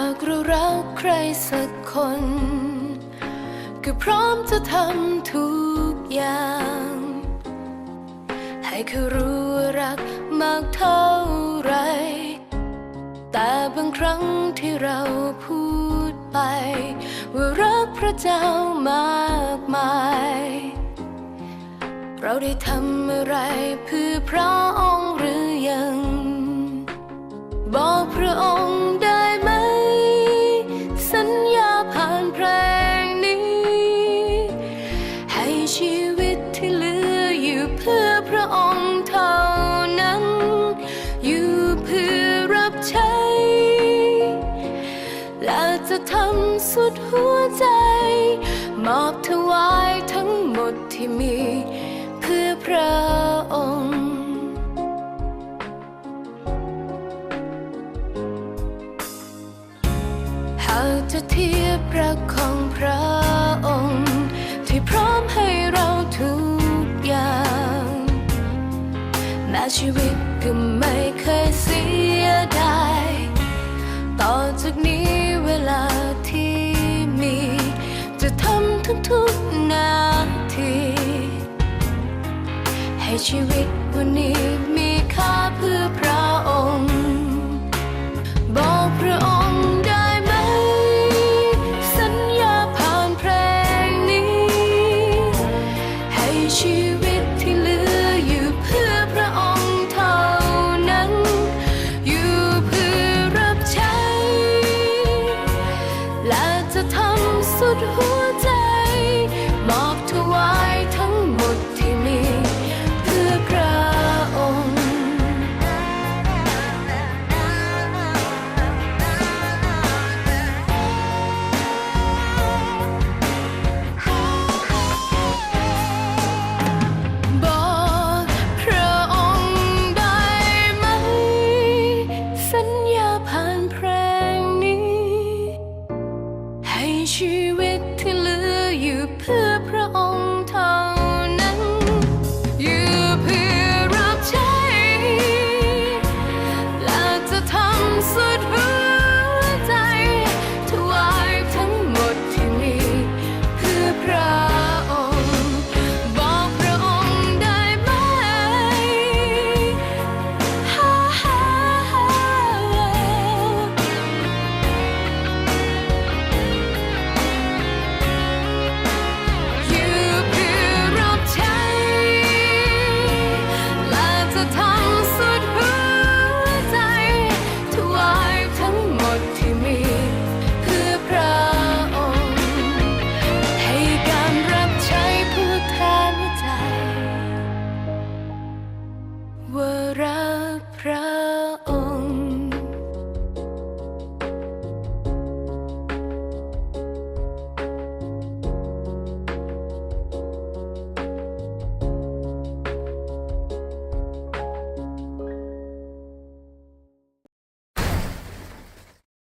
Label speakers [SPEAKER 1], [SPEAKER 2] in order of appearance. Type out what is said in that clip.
[SPEAKER 1] ากเรารักใครสักคน ก็พร้อมจะทำทุกอย่าง ให้เขารู้รักมากเท่าไร แต่บางครั้งที่เราพูดไป ว่ารักพระเจ้ามากมาย เราได้ทำอะไรเพื่อพระ พระองค์เท่านั้น อยู่เพื่อรับใช้ และจะทำสุดหัวใจ มอบถวายทั้งหมดที่มี เพื่อพระองค์หากจะเทียบรักของพระองค์ ที่พร้อมให้ ชีวิตก็ไม่เคยเสียดายต่อจากนี้เวลาที่มี จะทำทุกๆนาที ให้ชีวิตวันนี้มีค่าเพื่อพระำสุดหัวใจมอบถวายทั้ ว่ารักพระ